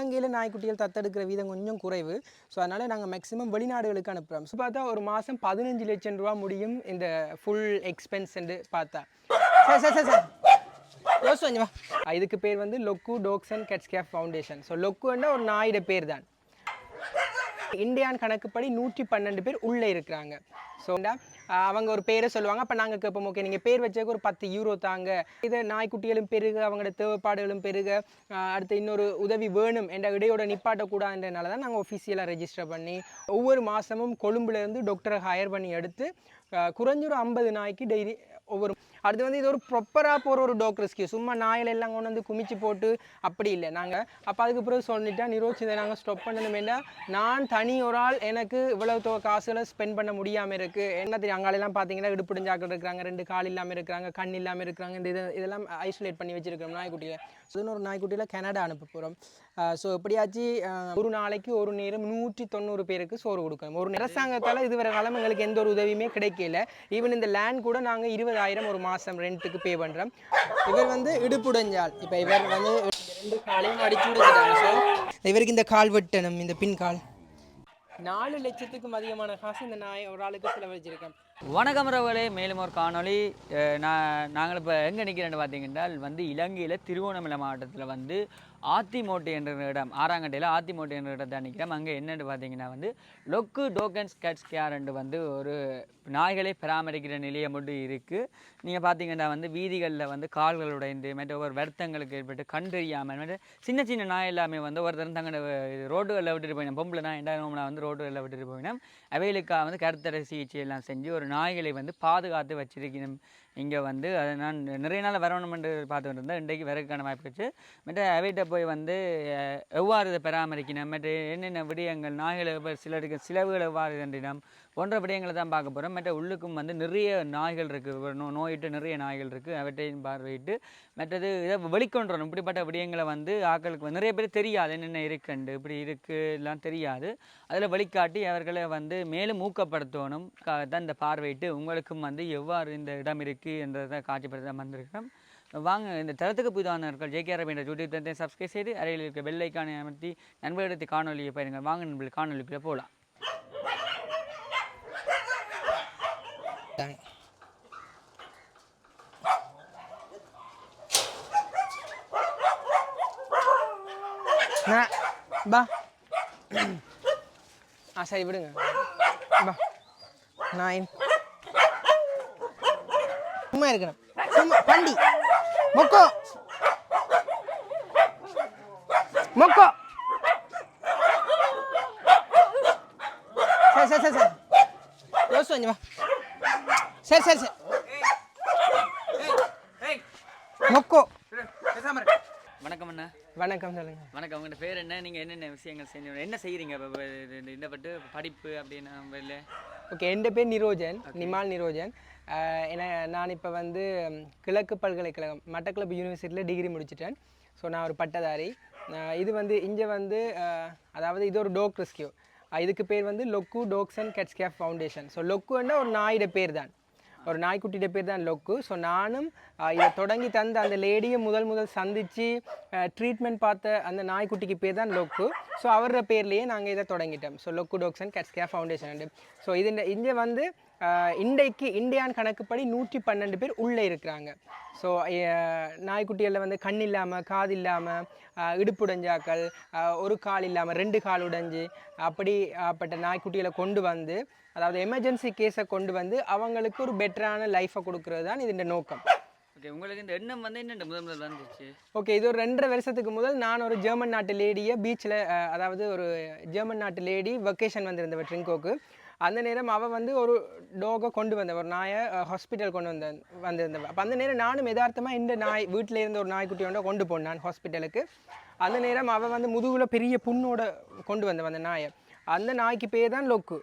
இலங்கையில் நாய்க்குட்டிகள் தத்தெடுக்கிற வீதம் கொஞ்சம் குறைவு. ஸோ அதனால் நாங்கள் மேக்ஸிமம் வெளிநாடுகளுக்கு அனுப்புகிறோம் ஸோ பார்த்தா ஒரு மாதம் பதினஞ்சு லட்சம் ரூபா முடியும் இந்த ஃபுல் எக்ஸ்பென்ஸ் பார்த்தா. சார் சார் சார் சார் இதுக்கு பேர் வந்து Lokku dogs and cats care foundation. So லொக்குன்னா ஒரு நாயோட பேர் தான். இந்தியான் கணக்குப்படி நூற்றி பன்னெண்டு பேர் உள்ளே இருக்கிறாங்க. ஸோ அவங்க ஒரு பேரை சொல்லுவாங்க. அப்போ நாங்கள் கேட்போம் ஓகே நீங்கள் பேர் வச்சதுக்கு ஒரு பத்து யூரோ தாங்க. இதை நாய்க்குட்டிகளும் பெருக அவங்களோட தேவைப்பாடுகளும் பெருக அடுத்து இன்னொரு உதவி வேணும் என்ற இடையோட நிப்பாட்டக்கூடாதுன்றனால தான் நாங்கள் ஒஃபிஷியலாக ரெஜிஸ்டர் பண்ணி ஒவ்வொரு மாதமும் கொழும்புலேருந்து டாக்டரை ஹையர் பண்ணி எடுத்து ஆஹ் குறைஞ்ச ஒரு ஐம்பது நாய்க்கு டெய்லி ஒவ்வொரு அடுத்து வந்து இது ஒரு ப்ராப்பராக போகிற ஒரு டாக் ரெஸ்கியூ சும்மா நாயில் எல்லாம் கொண்டு வந்து குமிச்சு போட்டு அப்படி இல்லை. நாங்கள் அப்போ அதுக்கு பிறகு சொல்லிட்டா நிரோச் இதை நாங்கள் ஸ்டாப் பண்ணணுமேண்டா நான் தனி ஒரு ஆள். எனக்கு இவ்வளவு தொகை காசுகளை ஸ்பெண்ட் பண்ண முடியாமல் இருக்குது என்ன தெரியும்? அங்காலெல்லாம் பார்த்தீங்கன்னா இடுப்பிடிஞ்சாக்கள் இருக்கிறாங்க. ரெண்டு கால் இல்லாமல் இருக்கிறாங்க. கண் இல்லாமல் இருக்கிறாங்க. இந்த இது இதெல்லாம் ஐசோலேட் பண்ணி வச்சுருக்கிறோம் நாய்க்குட்டியில் இன்னொரு நாய்க்குட்டியில் கனடா அனுப்ப போகிறோம் ஸோ எப்படியாச்சும் ஒரு நாளைக்கு ஒரு நேரம் நூற்றி தொண்ணூறு பேருக்கு சோறு கொடுக்கணும். ஒரு அரசாங்கத்தால் இதுவரை காலம் எங்களுக்கு எந்த ஒரு உதவியுமே கிடைக்கல. ஈவன் இந்த லேண்ட் கூட நாங்கள் இருபதாயிரம் ஒரு மாதம் ரெண்ட்டுக்கு பே பண்ணுறோம் இவர் வந்து இடுப்புடைஞ்சால் இப்போ இவர் வந்து ரெண்டு காலையும் அடிச்சு விடுறாங்க இவருக்கு இந்த கால் வெட்டணும் இந்த பின் கால். நாலு லட்சத்துக்கும் அதிகமான காசு இந்த நாய் ஒரு ஆளுக்கு செலவழிச்சிருக்கேன். வணக்கம் ரவலே மேலும் ஒரு காணொளி. நான் நாங்கள் இப்போ எங்கே நிற்கிறேன்னு பார்த்தீங்கன்னா வந்து இலங்கையில் திருவோணமலை மாவட்டத்தில் வந்து ஆத்திமோட்டு என்ற இடம் ஆறாங்கட்டையில் ஆத்திமோட்டு என்ற இடத்தை நிற்கிறோம் அங்கே என்னென்னு பார்த்தீங்கன்னா வந்து லொக்கு டோக்கன்ஸ் கேட்ஸ் என்று வந்து ஒரு நாய்களை பராமரிக்கிற நிலையம் மட்டும் இருக்குது நீங்கள் பார்த்தீங்கன்னா வந்து வீதிகளில் வந்து கால்கள் உடைந்து மற்ற ஒவ்வொரு வருத்தங்களுக்கு ஏற்பட்டு கண் தெரியாமல் சின்ன சின்ன நாய் எல்லாமே வந்து ஒருத்தர் தங்களோட ரோடுகளில் விட்டுட்டு போயினோம் பொம்பளை நாய் ரெண்டாயிரம் வந்து ரோடுகளில் விட்டுட்டு போயினோம் அவைகளுக்காக வந்து கருத்தடை சிகிச்சை எல்லாம் செஞ்சு ஒரு நாய்களை வந்து பாதுகாத்து வச்சிருக்கணும். இங்கே வந்து அதை நான் நிறைய நாள் வரணுமென்று பார்த்துட்டு இருந்தேன். இன்றைக்கு வரக்கான வாய்ப்பு வச்சு மற்ற அவைகிட்ட போய் வந்து எவ்வாறு இதை பராமரிக்கணும்? மற்ற என்னென்ன விடயங்கள்? நாய்களை சிலருக்கு சிலவுகள் எவ்வாறு தண்டினம்? போன்ற விடயங்களை தான் பார்க்க போகிறோம் மற்ற உள்ளுக்கும் வந்து நிறைய நாய்கள் இருக்குது நோ நோயிட்டு நிறைய நாய்கள் இருக்குது அவற்றையும் பார்வையிட்டு மற்றது இதை வெளிக்கொண்டுறணும். இப்படிப்பட்ட விடயங்களை வந்து ஆக்களுக்கு நிறைய பேர் தெரியாது. என்னென்ன இருக்குண்டு இப்படி இருக்குது எல்லாம் தெரியாது. அதில் வழிகாட்டி அவர்களை வந்து மேலும் ஊக்கப்படுத்தணும். கா- தான் இந்த பார்வையிட்டு உங்களுக்கும் வந்து எவ்வாறு இந்த இடம் இருக்குது என்றதை காட்சிப்படுத்த வந்திருக்கிறோம். வாங்க இந்த தளத்துக்கு புதிதானவர்கள் ஜேகேஆர் என்ற யூடியூப் தளத்தை சப்ஸ்கிரைப் செய்து அறையில் இருக்க வெள்ளைக்கான அமர்த்தி நண்பர்களிடத்தை காணொலியை பாருங்கள். வாங்க நண்பர்கள் காணொலிக்குள்ளே போகலாம். மாட்டாங்க பா. ஆ சரி விடுங்க. பா. நைன் சும்மா இருக்கணும். சும்மா பண்டி. மொக்கோ. மொக்கோ. சரி சரி சரி சரி. யோசிச்சு கொஞ்சம் வா. சரி சரி சரி. மொக்கோ வணக்கம் அண்ணா வணக்கம் சொல்லுங்க. வணக்கம் உங்களோட பேர் என்ன? நீங்கள் என்னென்ன விஷயங்கள் செஞ்சு என்ன செய்கிறீங்க இந்த பட்டு படிப்பு அப்படின்னு இல்லை ஓகே என் பேர் நிரோஜன் நிமால் நிரோஜன். என நான் இப்போ வந்து கிழக்கு பல்கலைக்கழகம் மட்டக்களப்பு யூனிவர்சிட்டியில் டிகிரி முடிச்சிட்டேன். ஸோ நான் ஒரு பட்டதாரி. இது வந்து இங்கே வந்து அதாவது இது ஒரு டோக் ரெஸ்கியூ இதுக்கு பேர் வந்து Lokku dogs and cats care foundation. So லொக்குன்னா ஒரு நாயோட பேர் தான். ஒரு நாய்க்குட்டியோட பேர் தான் லொக்கு. ஸோ நானும் இதை தொடங்கி தந்த அந்த லேடியை முதல் முதல் சந்தித்து ட்ரீட்மெண்ட் பார்த்த அந்த நாய்க்குட்டிக்கு பேர் தான் லொக்கு. ஸோ அவரோட பேர்லேயே நாங்கள் இதை தொடங்கிட்டோம். So Lokku dogs and cats care foundation so இது இங்கே வந்து இன்றைக்கு இந்தியான் கணக்குப்படி நூற்றி பன்னெண்டு பேர் உள்ளே இருக்கிறாங்க. ஸோ நாய்க்குட்டிகளில் வந்து கண் இல்லாமல் காது இல்லாமல் இடுப்புடைஞ்சாக்கள் ஒரு கால் இல்லாமல் ரெண்டு கால் உடைஞ்சு அப்படி ஆப்பட்ட நாய்க்குட்டிகளை கொண்டு வந்து அதாவது எமர்ஜென்சி கேஸை கொண்டு வந்து அவங்களுக்கு ஒரு பெட்டரான லைஃப்பை கொடுக்கறது தான் இதோட நோக்கம். ஓகே உங்களுக்கு இந்த எண்ணம் வந்து என்ன முதல் முதல் வந்துச்சு ஓகே இது ஒரு ரெண்டரை வருஷத்துக்கு முதல் நான் ஒரு ஜெர்மன் நாட்டு லேடியை பீச்சில் அதாவது ஒரு ஜெர்மன் நாட்டு லேடி வெக்கேஷன் வந்திருந்தவ ட்ரிங்கோக்கு அந்த நேரம் அவள் வந்து ஒரு டோகை கொண்டு வந்த ஒரு நாயை ஹாஸ்பிட்டல் கொண்டு வந்த வந்திருந்தவ. அப்போ அந்த நேரம் நானும் யதார்த்தமாக இந்த நாய் வீட்டில் இருந்த ஒரு நாய்க்குட்டி ஒன்றை கொண்டு போனான் ஹாஸ்பிட்டலுக்கு அந்த நேரம் அவள் வந்து முதுகில் பெரிய புண்ணோட கொண்டு வந்தவ அந்த நாயை. அந்த நாய்க்கு பேர் தான் லொக்கு.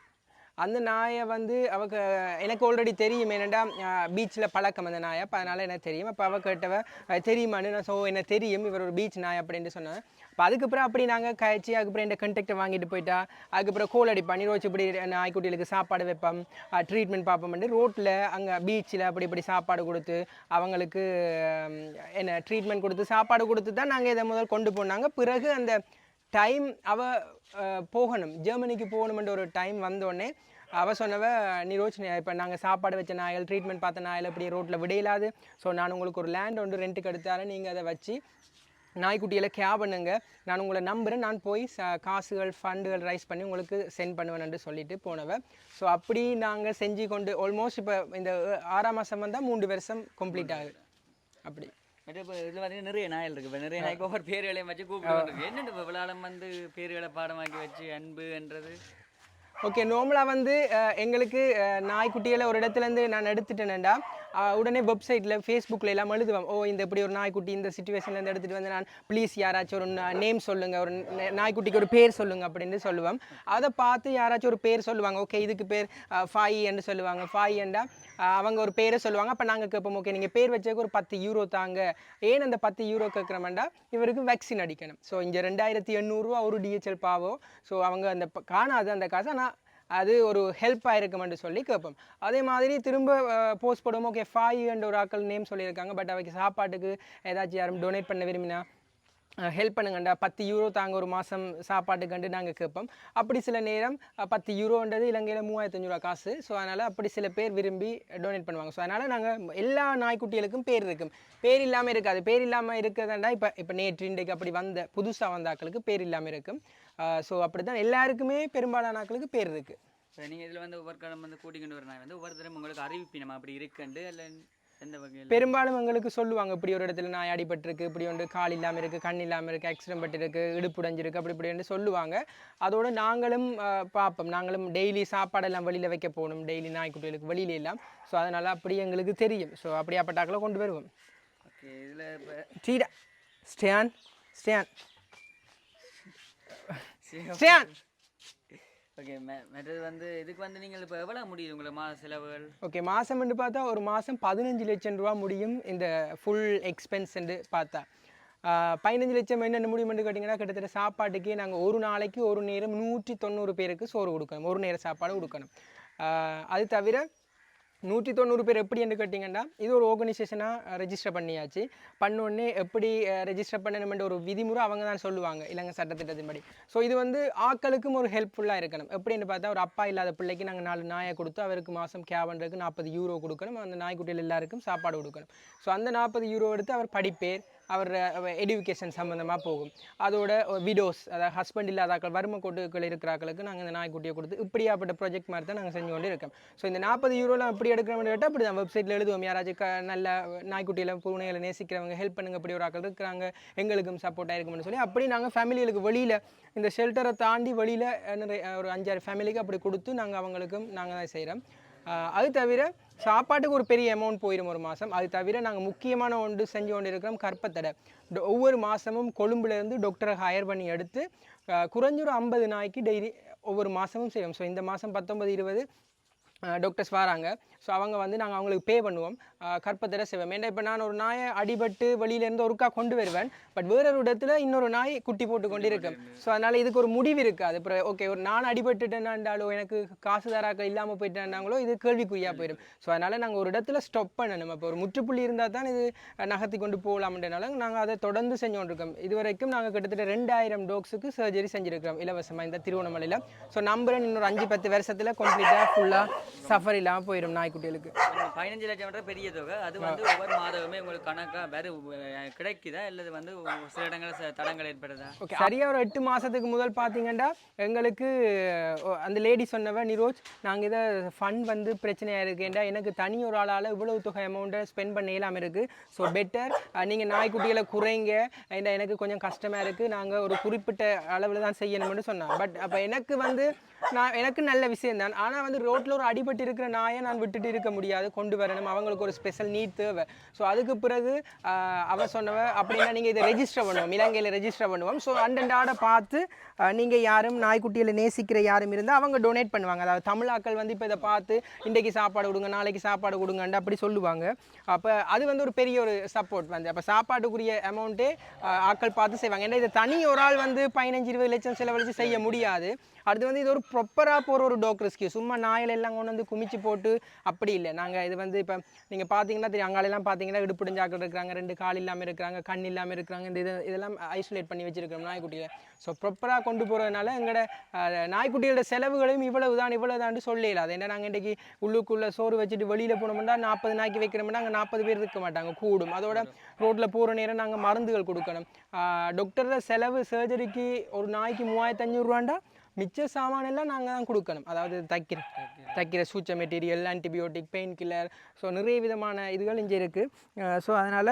அந்த நாயை வந்து அவக்கு எனக்கு ஆல்ரெடி தெரியும். என்னென்னா பீச்சில் பழக்கம் அந்த நாயை. அப்போ அதனால் எனக்கு தெரியும். அப்போ அவ கேட்டவ தெரியுமான்னு நான் ஸோ எனக்கு தெரியும். இவர் ஒரு பீச் நாய் அப்படின்ட்டு சொன்னேன் அப்போ அதுக்கப்புறம் அப்படி நாங்கள் கழிச்சு அதுக்கப்புறம் இந்த கண்டக்டை வாங்கிட்டு போயிட்டா. அதுக்கப்புறம் கோல் அடிப்பான். நிரோச்சு இப்படி நாய்க்குட்டிகளுக்கு சாப்பாடு வைப்போம். ட்ரீட்மெண்ட் பார்ப்போம்ட்டு ரோட்டில் அங்கே பீச்சில் அப்படி இப்படி சாப்பாடு கொடுத்து அவங்களுக்கு என்ன ட்ரீட்மெண்ட் கொடுத்து சாப்பாடு கொடுத்து தான் நாங்கள் இதை முதல் கொண்டு போனாங்க. பிறகு அந்த டைம் அவ போகணும். ஜெர்மனிக்கு போகணுமென்ற ஒரு டைம் வந்தோடனே அவ சொன்னவ நிரோஜ் இப்போ நாங்கள் சாப்பாடு வச்ச நாயல் ட்ரீட்மெண்ட் பார்த்த நாயல் இப்படி ரோட்டில் விடையிலாது ஸோ நான் உங்களுக்கு ஒரு லேண்ட் ஒன்று ரெண்ட்டுக்கு எடுத்தாரேன் நீங்கள் அதை வச்சு நாய்க்குட்டியில் கே பண்ணுங்க. நான் உங்களை நம்புகிறேன் நான் போய் ச காசுகள் ஃபண்டுகள் ரைஸ் பண்ணி உங்களுக்கு சென்ட் பண்ணுவேன்னு சொல்லிட்டு போனவன் ஸோ அப்படி நாங்கள் செஞ்சு கொண்டு ஆல்மோஸ்ட் இப்போ இந்த ஆறாம் மாதம் வந்தால் மூன்று வருஷம் கம்ப்ளீட் ஆகுது. அப்படி. மற்ற இப்போ இதில் பார்த்தீங்கன்னா நிறைய நாயல் இருக்கு. இப்போ நிறைய நாய்க்கு ஒவ்வொரு பேர்களையும் வச்சு கூப்பிட்டு என்னென்ன இப்போ விளாடம் வந்து பேர்களை பாடமாக்கி வச்சு அன்புன்றது ஓகே நார்மலாக வந்து எங்களுக்கு நாய்க்குட்டிகளை ஒரு இடத்துலேருந்து நான் எடுத்துட்டேனேண்டா அஹ், உடனே வெப்சைட்டில் ஃபேஸ்புக்கில் எல்லாம் எழுதுவேன். ஓ இந்த இப்படி ஒரு நாய்க்குட்டி இந்த சுச்சுவேஷன்லேருந்து எடுத்துகிட்டு வந்து நான் ப்ளீஸ் யாராச்சும் ஒரு நேம் சொல்லுங்கள் ஒரு நாய்க்குட்டிக்கு ஒரு பேர் சொல்லுங்கள் அப்படின்னு சொல்லுவேன். அதை பார்த்து யாராச்சும் ஒரு பேர் சொல்லுவாங்க. ஓகே இதுக்கு பேர் ஃபாய் என்று சொல்லுவாங்க. ஃபாய் என்றா அவங்க ஒரு பேரை சொல்லுவாங்க. அப்போ நாங்கள் கேட்போம் ஓகே நீங்கள் பேர் வச்சதுக்கு ஒரு பத்து யூரோ தாங்க. ஏன் அந்த பத்து யூரோ கேட்குறமெண்டா இவருக்கு வேக்சின் அடிக்கணும். ஸோ இங்கே ரெண்டாயிரத்தி எண்ணூறுரூவா ஒரு டிஹெச்எல் பாவோ ஸோ அவங்க அந்த காணாது அந்த காசு. ஆனால் அது ஒரு ஹெல்ப் இருக்குமென்று சொல்லி கேட்போம். அதே மாதிரி திரும்ப போஸ்ட் போடுவோம் ஓகே ஃபாய் என்ற ஒரு ஆக்கள் நேம் சொல்லியிருக்காங்க பட் அவைக்கு சாப்பாட்டுக்கு ஏதாச்சும் யாரும் டொனேட் பண்ண விரும்பினா ஹெல்ப் பண்ணுங்கண்டா பத்து யூரோ தாங்க ஒரு மாதம் சாப்பாட்டுக்கண்டு நாங்கள் கேட்போம். அப்படி சில நேரம் பத்து யூரோன்றது இலங்கையில் மூவாயிரத்தி அஞ்சூறுவா காசு ஸோ அதனால் அப்படி சில பேர் விரும்பி டொனேட் பண்ணுவாங்க. ஸோ அதனால் நாங்கள் எல்லா நாய்க்குட்டிகளுக்கும் பேர் இருக்கும். பேர் இல்லாமல் இருக்காது. பேர் இல்லாமல் இருக்கிறதாண்டா இப்போ இப்போ நேற்று இன்றைக்கு அப்படி வந்த புதுசாக வந்த ஆக்களுக்கு பேர் இல்லாமல் இருக்கும். ஸோ அப்படி தான் எல்லாருக்குமே பெரும்பாலான ஆட்களுக்கு பேர் இருக்குது நீங்கள் இதில் வந்து ஒவ்வொரு காலம் வந்து கூட்டிக்கிட்டு வர நாய் வந்து ஒவ்வொருத்தரும் உங்களுக்கு அறிவிப்பினமா அப்படி இருக்குண்டு இல்லை எந்த வகையில்? பெரும்பாலும் எங்களுக்கு சொல்லுவாங்க இப்படி ஒரு இடத்துல நாய் அடிபட்டிருக்கு இப்படி ஒன்று கால் இல்லாமல் இருக்குது கண் இல்லாமல் இருக்குது ஆக்சிடென்ட் பட்டிருக்கு இடுப்பு உடைஞ்சிருக்கு அப்படி இப்படின்னு சொல்லுவாங்க. அதோட நாங்களும் பார்ப்போம். நாங்களும் டெய்லி சாப்பாடெல்லாம் வெளியில் வைக்க போகணும். டெய்லி நாய்க்குட்டிகளுக்கு வெளியில எல்லாம். ஸோ அதனால் அப்படி எங்களுக்கு தெரியும். ஸோ அப்படியாப்பட்டாக்களை கொண்டு வருவோம். ஓகே இதில் இப்போ ஸ்டேன் ஸ்டேன் ஓகே மற்றது வந்து இதுக்கு வந்து நீங்கள் இப்போ எவ்வளோ முடியுது உங்களை மாத செலவுகள்? ஓகே மாதம்னு பார்த்தா ஒரு மாதம் பதினஞ்சு லட்சம் ரூபா முடியும் இந்த ஃபுல் எக்ஸ்பென்ஸ்ன்னு பார்த்தா. பதினஞ்சு லட்சம் என்னென்ன முடியும்னு கேட்டிங்கன்னா கிட்டத்தட்ட சாப்பாட்டுக்கே நாங்கள் ஒரு நாளைக்கு ஒரு நேரம் நூற்றி தொண்ணூறு பேருக்கு சோறு கொடுக்கணும். ஒரு நேரம் சாப்பாடு கொடுக்கணும். அது தவிர நூற்றி தொண்ணூறு பேர் எப்படி என்று கேட்டிங்கன்னா இது ஒரு ஆர்கனைசேஷனாக ரெஜிஸ்டர் பண்ணியாச்சு. பண்ணோடனே எப்படி ரெஜிஸ்டர் பண்ணணுமென்ற ஒரு விதிமுறை அவங்க தான் சொல்லுவாங்க இலங்கை சட்டத்திட்டத்தின்படி. ஸோ இது வந்து ஆக்களுக்கும் ஒரு ஹெல்ப்ஃபுல்லாக இருக்கணும். எப்படின்னு பார்த்தா ஒரு அப்பா இல்லாத பிள்ளைக்கு நாங்கள் நாலு நாயை கொடுத்து அவருக்கு மாதம் கேவன்றதுக்கு நாற்பது யூரோ கொடுக்கணும். அந்த நாய்க்குட்டியில் எல்லாருக்கும் சாப்பாடு கொடுக்கணும். ஸோ அந்த நாற்பது யூரோ எடுத்து அவர் படிப்பேர் அவர் எடுக்கேஷன் சம்மந்தமாக போகும். அதோட விடோஸ் அதாவது ஹஸ்பண்ட் இல்லாதாக்கள் வறுமை கோட்டுகள் இருக்கிறாக்களுக்கு நாங்கள் இந்த நாய்க்குட்டியை கொடுத்து இப்படியாப்பட்ட ப்ராஜெக்ட் மாதிரி தான் நாங்கள் செஞ்சு கொண்டு இருக்கோம். ஸோ இந்த நாற்பது யூரோலாம் எப்படி எடுக்கிறவங்க கேட்டால் அப்படி தான் வெப்சைட்டில் எழுதுவோம். யாராச்சும் க நல்ல நாய்க்குட்டியில் பூனைகளை நேசிக்கிறவங்க ஹெல்ப் பண்ணுங்க இப்படி ஒரு ஆக்கள் இருக்கிறாங்க. எங்களுக்கும் சப்போர்ட்டாக இருக்கும்னு சொல்லி அப்படி நாங்கள் ஃபேமிலிகளுக்கு வெளியில் இந்த ஷெல்டரை தாண்டி வெளியில் நிறைய ஒரு அஞ்சாறு ஃபேமிலிக்கு அப்படி கொடுத்து நாங்கள் அவங்களுக்கும் நாங்கள் தான் செய்கிறோம் அது தவிர சாப்பாட்டுக்கு ஒரு பெரிய அமௌண்ட் போயிடும் ஒரு மாதம் அது தவிர நாங்கள் முக்கியமான ஒன்று செஞ்சு கொண்டு இருக்கிறோம் கற்பத்தடை ஒவ்வொரு மாதமும் கொழும்புலேருந்து டாக்டரை ஹையர் பண்ணி எடுத்து குறைஞ்சிரும் ஐம்பது நாய்க்கு டெய்லி ஒவ்வொரு மாதமும் செய்வோம். ஸோ இந்த மாதம் பத்தொன்பது இருபது டாக்டர்ஸ் வராங்க. ஸோ அவங்க வந்து நாங்கள் அவங்களுக்கு பே பண்ணுவோம். ஆஹ் செய்வோம் ஏன்னா இப்போ நான் ஒரு நாயை அடிபட்டு வெளியிலேருந்து ஒருக்கா கொண்டு வருவேன். பட் வேறொரு இடத்துல இன்னொரு நாய் குட்டி போட்டு கொண்டு இருக்கும் ஸோ அதனால் இதுக்கு ஒரு முடிவு இருக்காது அப்புறம் ஓகே ஒரு நான் அடிபட்டுட்டேனாண்டாலோ எனக்கு காசு தராக்கள் இல்லாமல் போயிட்டேன்னாங்களோ இது கேள்விக்குறியாக போயிடும் ஸோ அதனால் நாங்கள் ஒரு இடத்துல ஸ்டாப் பண்ணணும். இப்போ ஒரு முற்றுப்புள்ளி இருந்தால் தான் இது நகர்த்தி கொண்டு போகலாம்ன்றனால நாங்கள் அதை தொடர்ந்து செஞ்சு கொண்டிருக்கோம் இது வரைக்கும் நாங்கள் கிட்டத்தட்ட ரெண்டாயிரம் டோக்ஸுக்கு சர்ஜரி செஞ்சுருக்கிறோம். இலவசமாக இந்த திருவண்ணாமலையில். ஸோ நம்புறேன் இன்னொரு அஞ்சு பத்து வருஷத்தில் கம்ப்ளீட்டாக ஃபுல்லாக சஃபர் இல்லாமல் போயிடும் நாய்க்குட்டிகளுக்கு பதினஞ்சு லட்சம்ன்ற பெரிய தொகை. அது வந்து ஒவ்வொரு மாதமுமே உங்களுக்கு கணக்காக வேறு கிடைக்குதா? இல்லை வந்து சில இடங்களில் தடங்கள் ஏற்படுதா? ஓகே சரியா ஒரு எட்டு மாதத்துக்கு முதல் பார்த்தீங்கன்னா எங்களுக்கு அந்த லேடி சொன்னவ நிரோஜ் நாங்கள் இதை ஃபண்ட் வந்து பிரச்சனையாக இருக்கேன்டா எனக்கு தனி ஒரு ஆளால் இவ்வளவு தொகை அமௌண்ட்டை ஸ்பெண்ட் பண்ண இல்லாமல் இருக்குது ஸோ பெட்டர் நீங்கள் நாய்க்குட்டிகளை குறைங்க. எனக்கு கொஞ்சம் கஷ்டமாக இருக்குது நாங்கள் ஒரு குறிப்பிட்ட அளவில் தான் செய்யணும்னு சொன்னாங்க பட் அப்போ எனக்கு வந்து நான் எனக்கு நல்ல விஷயம் தான் ஆனால் வந்து ரோட்டில் ஒரு அடிபட்டு இருக்கிற நாயை நான் விட்டுட்டு இருக்க முடியாது. கொண்டு வரணும். அவங்களுக்கு ஒரு ஸ்பெஷல் நீட் தேவை. ஸோ அதுக்கு பிறகு அவ சொன்னவ அப்படின்னா நீங்கள் இதை ரெஜிஸ்டர் பண்ணுவோம். இலங்கையில் ரெஜிஸ்டர் பண்ணுவோம். ஸோ அண்டண்டாட பார்த்து நீங்கள் யாரும் நாய்க்குட்டியில் நேசிக்கிற யாரும் இருந்தால் அவங்க டொனேட் பண்ணுவாங்க. அதாவது தமிழாக்கள் வந்து இப்போ இதை பார்த்து இன்றைக்கு சாப்பாடு கொடுங்க நாளைக்கு சாப்பாடு கொடுங்கன்னு அப்படி சொல்லுவாங்க. அப்போ அது வந்து ஒரு பெரிய ஒரு சப்போர்ட் வந்து. அப்போ சாப்பாட்டுக்குரிய அமௌண்ட்டே ஆக்கள் பார்த்து செய்வாங்க. ஏன்னா இதை தனி ஒரு ஆள் வந்து பதினஞ்சு இருபது லட்சம் செலவழித்து செய்ய முடியாது. அடுத்து வந்து இது ஒரு ப்ராப்பராக போகிற ஒரு டாக் ரெஸ்கியூ சும்மா நாயில் எல்லாம் கொண்டு வந்து குமிச்சு போட்டு அப்படி இல்லை. நாங்கள் இது வந்து இப்போ நீங்கள் பார்த்தீங்கன்னா தெரியும் அங்காலெல்லாம் பார்த்தீங்கன்னா இடுப்புடிஞ்சாக்கள் இருக்கிறாங்க ரெண்டு கால் இல்லாமல் இருக்கிறாங்க கண் இல்லாமல் இருக்கிறாங்க இந்த இது இதெல்லாம் ஐசோலேட் பண்ணி வச்சுருக்கிறோம் நாய்க்குட்டியில். ஸோ ப்ராப்பராக கொண்டு போகிறதுனால எங்களோட நாய்க்குட்டியோட செலவுகளையும் இவ்வளவு தான் இவ்வளவு தான் சொல்லல அது என்ன நாங்கள் இன்றைக்கி உள்ளுக்குள்ளே சோறு வச்சுட்டு வெளியில் போனோம்னா நாற்பது நாய்க்கு வைக்கிறோம்னா அங்கே நாற்பது பேர் இருக்க மாட்டாங்க கூடும். அதோட ரோட்டில் போகிற நேரம் நாங்கள் மருந்துகள் கொடுக்கணும். டாக்டரோட செலவு சர்ஜரிக்கு ஒரு நாய்க்கு மூவாயிரத்து அஞ்சூறுரூவாண்டா மிச்ச சாமானெல்லாம் நாங்கள் தான் கொடுக்கணும். அதாவது தைக்கிற தைக்கிற சூச்ச material antibiotic pain killer so நிறைய விதமான இதுகள் இங்கே இருக்குது ஸோ அதனால்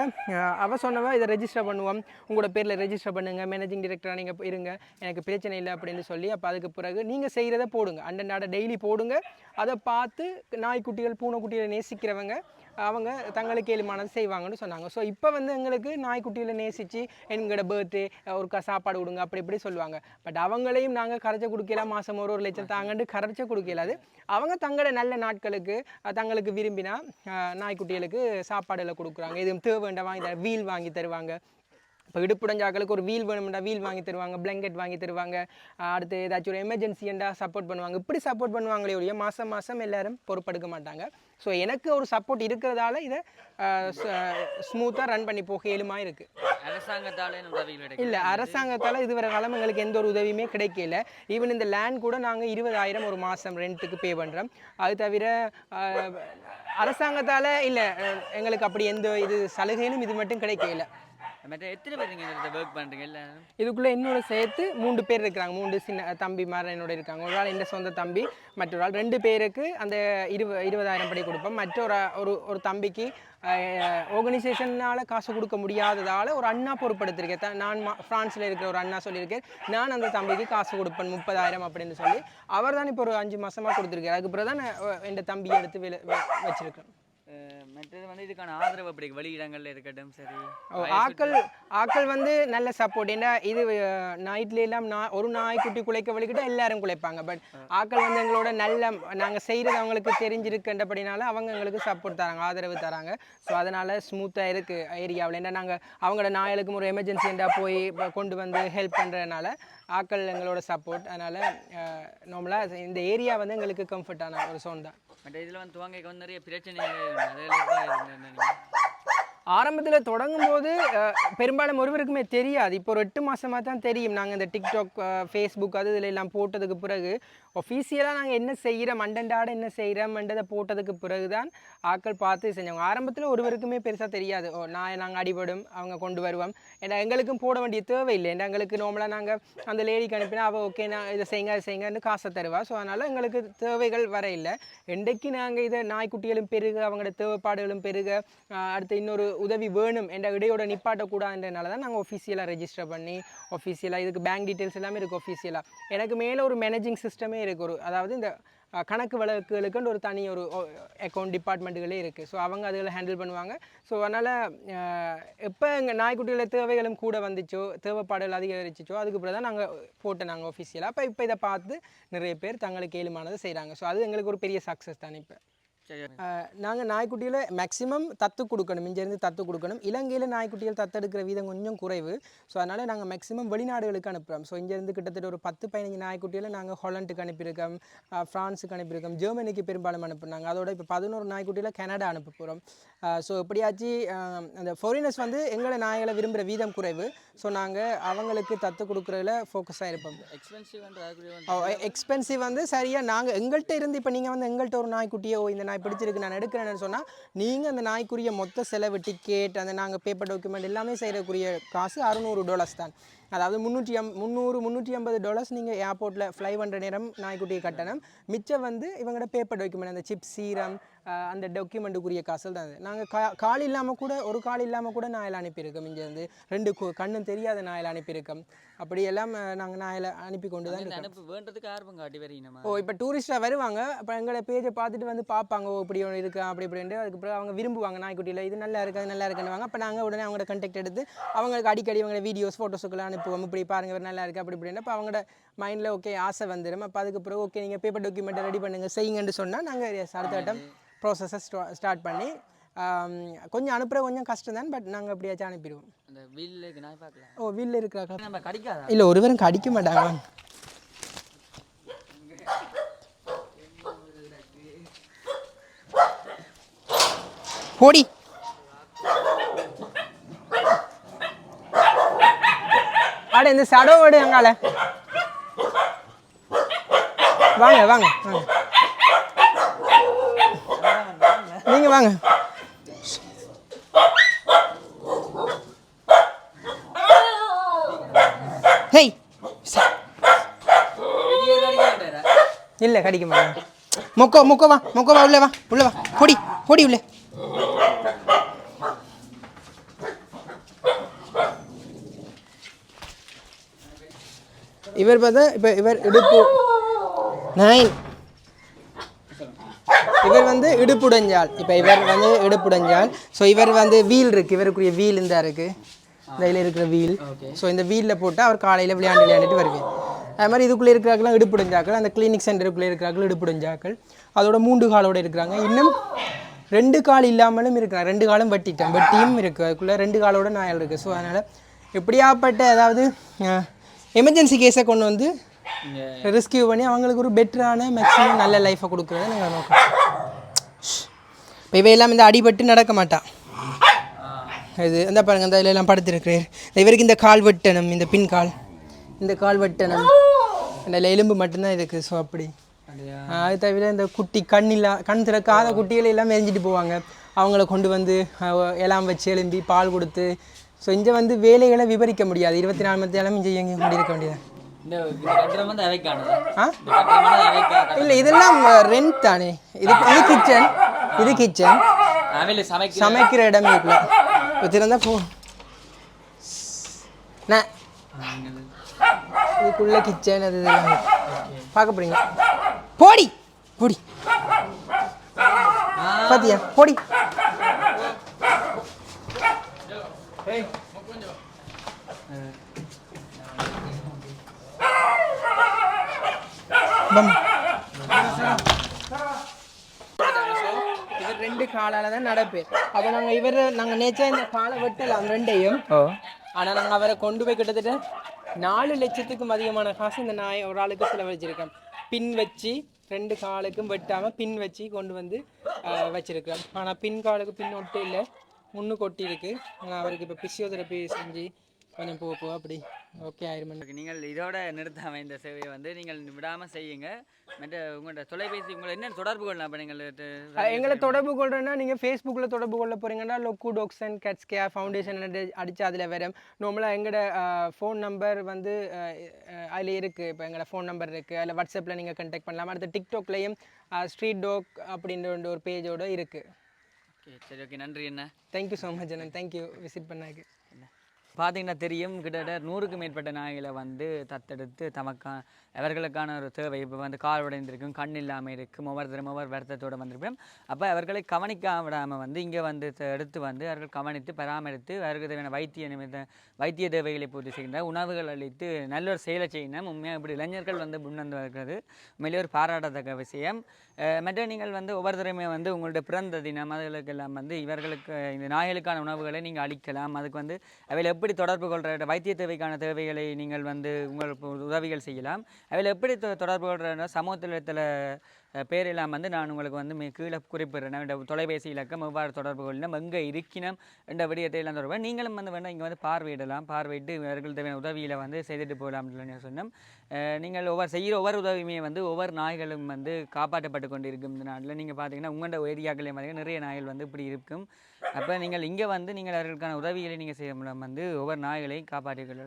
அவள் சொன்னவா இதை ரெஜிஸ்டர் பண்ணுவோம். உங்களோட பேரில் ரெஜிஸ்டர் பண்ணுங்கள் மேனேஜிங் டிரெக்டராக நீங்கள் இருங்க. எனக்கு பிரச்சனை இல்லை அப்படின்னு சொல்லி அப்போ அதுக்கு பிறகு நீங்கள் செய்கிறத போடுங்க. அண்டண்டாட டெய்லி போடுங்க. அதை பார்த்து நாய்க்குட்டிகள் பூனைக்குட்டிகளை நேசிக்கிறவங்க அவங்க தங்களுக்கு ஏழுமானது செய்வாங்கன்னு சொன்னாங்க. ஸோ இப்போ வந்து எங்களுக்கு நாய்க்குட்டியில் நேசித்து எங்களோட பர்த்டே ஒருக்கா சாப்பாடு கொடுங்க அப்படி இப்படி சொல்லுவாங்க. பட் அவங்களையும் நாங்கள் கரைச்ச கொடுக்கல மாதம் ஒரு ஒரு லட்சம் தாங்கன்னு கரைச்ச கொடுக்கலாது அவங்க தங்களோட நல்ல நாட்களுக்கு தங்களுக்கு விரும்பினா நாய்க்குட்டிகளுக்கு சாப்பாடுல கொடுக்குறாங்க. எதுவும் தேவைண்ட வாங்கி தர வீல் வாங்கி தருவாங்க. இப்போ இடுப்புடஞ்சாக்களுக்கு ஒரு வீல் வேணும்டா வீல் வாங்கி தருவாங்க பிளாங்கெட் வாங்கி தருவாங்க. அடுத்து ஏதாச்சும் ஒரு எமர்ஜென்சியண்டா சப்போர்ட் பண்ணுவாங்க. இப்படி சப்போர்ட் பண்ணுவாங்களே ஒழிய மாதம் மாதம் எல்லாரும் பொறுப்பெடுக்க மாட்டாங்க. ஸோ எனக்கு ஒரு சப்போர்ட் இருக்கிறதால இதை ஸ்மூத்தாக ரன் பண்ணி போக இயலுமா இருக்குது அரசாங்கத்தாலே இல்லை அரசாங்கத்தால் இதுவரை காலம் எங்களுக்கு எந்த ஒரு உதவியுமே கிடைக்கல. ஈவன் இந்த லேண்ட் கூட நாங்கள் இருபதாயிரம் ஒரு மாதம் ரெண்ட்டுக்கு பே பண்ணுறோம் அது தவிர அரசாங்கத்தால் இல்லை எங்களுக்கு அப்படி எந்த இது சலுகையிலும் இது மட்டும் கிடைக்கல. மற்ற எத்தனை பேர் நீங்கள் ஒர்க் பண்ணுறீங்க இல்லை. இதுக்குள்ளே என்னோட சேர்த்து மூன்று பேர் இருக்கிறாங்க. மூன்று சின்ன தம்பி மாதிரி என்னோட இருக்காங்க. ஒரு ஆள் என் சொந்த தம்பி மற்றொரு ஆள் ரெண்டு பேருக்கு அந்த இருப இருபதாயிரம் படி கொடுப்போம். மற்றொரு ஒரு ஒரு தம்பிக்கு ஆர்கனைசேஷனால் காசு கொடுக்க முடியாததால் ஒரு அண்ணா பொறுப்படுத்திருக்கேன். நான் மா ஃப்ரான்ஸில் இருக்கிற ஒரு அண்ணா சொல்லியிருக்கேன் நான் அந்த தம்பிக்கு காசு கொடுப்பேன் முப்பதாயிரம் அப்படின்னு சொல்லி. அவர் தான் இப்போ ஒரு அஞ்சு மாதமாக கொடுத்துருக்காரு. அதுக்கு பிறகு தான் என் தம்பியை எடுத்து வச்சிருக்கேன். மற்றது வந்து இதுக்கான ஆதரவு அப்படி வெளியிடங்கள்ல இருக்கட்டும் சரி. ஆக்கள் ஆக்கள் வந்து நல்ல சப்போர்ட் ஏன்னா இது நைட்ல எல்லாம் ஒரு நாய்க்குட்டி குலைக்க வலிக்கிட்ட எல்லாரும் குலைப்பாங்க. பட் ஆக்கள் வந்து எங்களோட நல்ல நாங்கள் செய்கிறது அவங்களுக்கு தெரிஞ்சிருக்கின்றபடினால அவங்க எங்களுக்கு சப்போர்ட் தராங்க ஆதரவு தராங்க. ஸோ அதனால ஸ்மூத்தாக இருக்கு ஏரியாவில் ஏன்னா நாங்கள் அவங்களோட நாய்களுக்கும் ஒரு எமர்ஜென்சிண்டா போய் கொண்டு வந்து ஹெல்ப் பண்ணுறதுனால ஆக்கள் எங்களோட சப்போர்ட் அதனால நார்மலாக இந்த ஏரியா வந்து எங்களுக்கு கம்ஃபர்டான ஒரு சோன் தான். மற்ற இதில் வந்து துவங்கைக்கு வந்து நிறைய நீங்க. ஆரம்பத்தில் தொடங்கும்போது அஹ், பெரும்பாலும் ஒருவருக்குமே தெரியாது. இப்போ ஒரு எட்டு மாசமா தான் தெரியும். நாங்கள் இந்த டிக்டாக் ஃபேஸ்புக் அது இதில் எல்லாம் போட்டதுக்கு பிறகு ஒஃபீஷியலாக நாங்கள் என்ன செய்கிறோம் மண்டண்டாட என்ன செய்கிறோம்ன்றதை போட்டதுக்கு பிறகு தான் ஆட்கள் பார்த்து செஞ்சவங்க. ஆரம்பத்தில் ஒருவருக்குமே பெருசாக தெரியாது. ஓ நான் நாங்கள் அடிபடும் அவங்க கொண்டு வருவோம். ஏன்னா எங்களுக்கும் போட வேண்டிய தேவை இல்லை ஏன்னா எங்களுக்கு நார்மலாக நாங்கள் அந்த லேடிக்கு அனுப்பினா அவள் ஓகே நான் இதை செய்யுங்க அதை செய்யுங்கன்னு காசை தருவா. ஸோ அதனால் எங்களுக்கு தேவைகள் வர இல்லை. என்றைக்கு நாங்கள் இதை நாய்க்குட்டிகளும் பெருக அவங்களோட தேவைப்பாடுகளும் பெருக அடுத்து இன்னொரு உதவி வேணும் என்ற இடையோட நிப்பாட்டக்கூடாதுன்றனால தான் நாங்கள் ஒஃபிஷியலாக ரெஜிஸ்டர் பண்ணி ஒஃபிஷியலாக இதுக்கு பேங்க் டீட்டெயில்ஸ் எல்லாமே இருக்குது ஒஃபிஷியலாக எனக்கு மேலே ஒரு மேனேஜிங் சிஸ்டமே இருக்குது ஒரு அதாவது இந்த கணக்கு வழக்குகளுக்குன்னு ஒரு தனி ஒரு அக்கௌண்ட் டிபார்ட்மெண்ட்டுகளே இருக்குது ஸோ அவங்க அதில் ஹேண்டில் பண்ணுவாங்க. ஸோ அதனால் எப்போ எங்கள் நாய்க்குட்டிகள தேவைகளும் கூட வந்துச்சோ தேவைப்பாடுகள் அதிகரிச்சிச்சோ அதுக்கு பிறகு தான் நாங்கள் போட்டோம் நாங்கள் ஒஃபிஷியலாக அப்போ இப்போ இதை பார்த்து நிறைய பேர் தங்களுக்கு ஏழுமானதை செய்கிறாங்க ஸோ அது எங்களுக்கு ஒரு பெரிய சக்ஸஸ் தான் இப்போ. நாங்கள் நாய்க்குட்டியில் மேக்ஸிமம் தத்து கொடுக்கணும். இங்கேருந்து தத்து கொடுக்கணும். இலங்கையில் நாய்க்குட்டிகள் தத்தெடுக்கிற வீதம் கொஞ்சம் குறைவு. ஸோ அதனால் நாங்கள் மேக்ஸிமம் வெளிநாடுகளுக்கு அனுப்புகிறோம் ஸோ இங்கேருந்து கிட்டத்தட்ட ஒரு பத்து பதினஞ்சு நாய்க்குட்டியில் நாங்கள் ஹாலண்டுக்கு அனுப்பியிருக்கோம். ஃப்ரான்ஸுக்கு அனுப்பியிருக்கோம். ஜெர்மனிக்கு பெரும்பாலும் அனுப்புனாங்க அதோட இப்போ பதினோரு நாய்க்குட்டியில் கனடா அனுப்ப போகிறோம் ஸோ எப்படியாச்சு அந்த ஃபாரினர்ஸ் வந்து எங்களை நாய்களை விரும்புகிற வீதம் குறைவு. ஸோ நாங்கள் அவங்களுக்கு தத்து கொடுக்குறதுல ஃபோக்கஸாக இருப்போம். எக்ஸ்பென்சிவ் எக்ஸ்பென்சிவ் வந்து சரியாக நாங்கள் எங்கள்கிட்ட இருந்து இப்போ நீங்கள் வந்து எங்கள்கிட்ட ஒரு நாய்க்குட்டியோ இந்த நாய் பிடிச்சிருக்கு நான் எடுக்கிறேன்னு சொன்னால் நீங்கள் அந்த நாய்க்குரிய மொத்த செலவு டிக்கெட் அந்த நாங்கள் பேப்பர் டாக்குமெண்ட் எல்லாமே செய்கிறக்குரிய காசு அறுநூறு டாலர்ஸ் தான். அதாவது முந்நூற்றி எம் முந்நூறு முந்நூற்றி ஐம்பது டாலர்ஸ் நீங்கள் ஏர்போர்ட்டில் ஃப்ளை பண்ணுற நேரம் நாய்க்குட்டியை கட்டணம். மிச்சம் வந்து இவங்களோட பேப்பர் டாக்குமெண்ட் அந்த சிப் சீரம் அந்த டாக்குமெண்ட்டுக்குரிய காசு தான் நாங்கள் கா கால் இல்லாமல் கூட ஒரு கால் இல்லாமல் கூட நாயில் அனுப்பியிருக்கோம். இங்கேருந்து ரெண்டு கண்ணும் தெரியாத நாயில் அனுப்பியிருக்கோம். அப்படி எல்லாம் நாங்கள் நாயில் அனுப்பி கொண்டு தான் அனுப்பு வேண்டதுக்கு ஆர்வம் காட்டி வரீங்க ஓ இப்போ டூரிஸ்டாக வருவாங்க. அப்போ எங்களை பேஜை பார்த்துட்டு வந்து பார்ப்பாங்க. ஓ இப்படி ஒன்று இருக்கு அப்படி இப்படின்ட்டு. அதுக்கப்புறம் அவங்க விரும்புவாங்க நாய்க்குட்டியில் இது நல்லா இருக்கு அது நல்லா இருக்குன்னுவாங்க. அப்போ நாங்கள் உடனே அவங்களோட கண்டெக்ட் எடுத்து அவங்களுக்கு அடிக்கடி அவங்களோட வீடியோஸ் ஃபோட்டோஸுக்கெல்லாம் அனுப்புவோம். இப்படி பாருங்க நல்லா இருக்கு அப்படி இப்படின்னு அப்போ அவங்களோட மைண்டில் ஓகே ஆசை வந்துடும் அப்போ அதுக்கு பிறகு ஓகே நீங்கள் பேப்பர் டாக்குமெண்ட்டை ரெடி பண்ணுங்க செய்யுங்கன்னு சொன்னால் நாங்கள் அடுத்த கட்டம் ப்ராசஸை ஸ்டார்ட் பண்ணி கொஞ்சம் அனுப்புகிற கொஞ்சம் கஷ்டம் தான் பட் நாங்கள் எப்படியாச்சும் அனுப்பிடுவோம். அந்த ஓ வீட்டில் இருக்கிறாக்கா நம்ம கடிக்காதா? இல்லை ஒருவரும் கடிக்க மாட்டாங்க. போடி ஆட இந்த சடவோடு எங்கால வாங்க வாங்க. வாங்க நீங்க வாங்க. ஹேய். இல்லை கடிக்க மாட்டேன். மொக்கோ மொக்கோ வா மொக்கோ வா உள்ள வா உள்ள வா. பொடி பொடி உள்ள. இவர் பார்த்தா இப்போ இவர் இடுப்பு நைன் இவர் வந்து இடுப்புடைஞ்சால். இப்போ இவர் வந்து இடுப்புடைஞ்சால். ஸோ இவர் வந்து வீல் இருக்குது இவருக்குரிய வீல் இந்த இருக்குது இந்த இதில் இருக்கிற வீல். ஸோ இந்த வீலில் போட்டு அவர் காலையில் விளையாண்டு விளையாண்டுட்டு வருவேன் அது மாதிரி இதுக்குள்ளே இருக்கிறாங்களும் இடுப்புடைஞ்சாக்கள். அந்த கிளினிக் சென்டருக்குள்ளே இருக்கிறார்கள் இடுப்புடைஞ்சாக்கள். அதோட மூன்று காலோட இருக்கிறாங்க. இன்னும் ரெண்டு கால் இல்லாமலும் இருக்கிறாங்க ரெண்டு காலும் வெட்டிட்டேன் வெட்டியும் இருக்குது அதுக்குள்ளே ரெண்டு காலோட நாயல் இருக்குது ஸோ அதனால் எப்படியாப்பட்ட அதாவது எமர்ஜென்சி கேஸை கொண்டு வந்து ரெஸ்கியூ பண்ணி அவங்களுக்கு ஒரு பெட்டரான மேக்ஸிமம் நல்ல லைஃப்பை கொடுக்குறத நாங்கள் நோக்கம் இப்போ இவையெல்லாம் இந்த அடிபட்டு நடக்க மாட்டான் இது இந்த பாருங்க இந்த எல்லாம் படுத்திருக்கிறேன். இவருக்கு இந்த கால் வெட்டணும் இந்த பின் கால். இந்த கால் வெட்டணும். இந்த எலும்பு மட்டும்தான் இருக்குது ஸோ அப்படி. அது தவிர இந்த குட்டி கண் இல்லா கண் திறக்காத குட்டிகளை எல்லாம் எரிஞ்சிட்டு போவாங்க. அவங்கள கொண்டு வந்து எல்லாம் வச்சு எலும்பி பால் கொடுத்து ஸோ இங்கே வந்து வேலைகளை விவரிக்க முடியாது. இருபத்தி நாலு மணி நேரம் இங்கே இயங்கி கொண்டிருக்க முடியாது இல்லை இதெல்லாம் ரெண்ட் தானே. இது இது கிச்சன் இது கிச்சன் சமைக்கிற இடம் இப்போ திறந்தா போ. இதுக்குள்ள கிச்சன் அது இதெல்லாம். பார்க்க போறீங்க. போடி! போடி. பாத்தியா? போடி. பம். இவர் ரெண்டு காலால தான் நடப்பேன் அப்போ நாங்கள் இவர் நாங்கள் நேச்சா இந்த காலை வெட்டலாம் ரெண்டையும். ஓ. ஆனால் நாங்கள் அவரை கொண்டு போய் கிட்டத்தட்ட நாலு லட்சத்துக்கும் அதிகமான காசு இந்த நாய் ஒரு ஆளுக்கு செலவழிச்சிருக்கோம். பின் வச்சு ரெண்டு காலுக்கும் வெட்டாமல் பின் வச்சு கொண்டு வந்து ஆஹ், வச்சிருக்கிறோம் ஆனால் பின் காலுக்கு பின் ஒட்டு இல்லை முன்னு கொட்டி இருக்கு ஆனால் அவருக்கு இப்போ பிசியோதெரப்பி செஞ்சு கொஞ்சம் போக போக அப்படி. ஓகே ஆயிரம் நீங்கள் இதோட நிறுத்தாம இந்த சேவையை வந்து நீங்கள் விடாம செய்யுங்க. மற்ற உங்களோட தொலைபேசி உங்களை என்ன தொடர்பு கொள்ளலாம் அப்போ நீங்கள் எங்களை தொடர்பு கொள்றேன்னா நீங்கள் ஃபேஸ்புக்கில் தொடர்பு கொள்ள போகிறீங்கன்னா Lokku dogs and cats care foundation அடித்து அதில் வரும். நார்மலாக எங்களோட ஃபோன் நம்பர் வந்து அதில் இருக்குது இப்போ எங்களோட ஃபோன் நம்பர் இருக்குது அதில் வாட்ஸ்அப்பில் நீங்கள் கான்டாக்ட் பண்ணலாம். அடுத்து டிக்டாக்லேயும் ஸ்ட்ரீட் டாக் அப்படின்ற ஒரு பேஜோட இருக்குது ஓகே சரி ஓகே நன்றி என்ன தேங்க்யூ ஸோ மச் அண்ணன் தேங்க்யூ விசிட் பண்ணாக்கு பார்த்தீங்கன்னா தெரியும் கிட்டத்தட்ட நூறுக்கும் மேற்பட்ட நாய்களை வந்து தத்தெடுத்து தமக்கா அவர்களுக்கான ஒரு தேவை. இப்போ வந்து கால் உடைந்திருக்கும் கண் இல்லாமல் இருக்கும் ஒவ்வொருத்தரும் ஒவ்வொரு வருத்தத்தோடு வந்திருப்போம் அப்போ அவர்களை கவனிக்க விடாமல் வந்து இங்கே வந்து த- எடுத்து வந்து அவர்கள் கவனித்து பராமரித்து அவர்களுக்கு தேவையான வைத்திய நிமித்த வைத்திய தேவைகளை பூர்த்தி செய்கின்ற உணவுகள் அளித்து நல்ல ஒரு செயலை செய்யணும். உண்மையாக இப்படி இளைஞர்கள் வந்து முன்வந்து வருகிறது. உண்மையிலே ஒரு பாராட்டத்தக்க விஷயம். மற்ற நீங்கள் வந்து ஒவ்வொருத்தருமே வந்து உங்களுடைய பிறந்த தினம் அதுகளுக்கெல்லாம் வந்து இவர்களுக்கு இந்த நாய்களுக்கான உணவுகளை நீங்கள் அளிக்கலாம். அதுக்கு வந்து அவையில் எப்படி எப்படி தொடர்பு கொள்கிற வைத்திய தேவைக்கான தேவைகளை நீங்கள் வந்து உங்கள் உதவிகள் செய்யலாம். அதில் எப்படி தொடர்பு கொள்கிற சமூகத்தில் பேரெல்லாம் வந்து நான் உங்களுக்கு வந்து மே- கீழே குறிப்பிடுறேன். என்னோட தொலைபேசி இலக்கம் எவ்வாறு தொடர்பு கொள்ளணும் எங்கே இருக்கினம் என்ற விடயத்தை எல்லாம் தொடர்பு. நீங்களும் வந்து வேணால் இங்கே வந்து பார்வையிடலாம். பார்வையிட்டு இவர்கள் தேவையான உதவியில் வந்து செய்துட்டு போகலாம் சொன்னோம் நீங்கள் ஒவ்வொரு செய்கிற ஒவ்வொரு உதவியுமே வந்து ஒவ்வொரு நாய்களும் வந்து காப்பாற்றப்பட்டு கொண்டு இருக்கும் இந்த நாட்டில் நீங்கள் பார்த்தீங்கன்னா உங்களோட ஏரியாக்களே பார்த்தீங்கன்னா நிறைய நாய்கள் வந்து இப்படி இருக்கும். அப்போ நீங்கள் இங்கே வந்து நீங்கள் அவர்களுக்கான உதவிகளை நீங்கள் செய்ய மூலம் வந்து ஒவ்வொரு நாய்களையும் காப்பாற்றிக்கொள்ள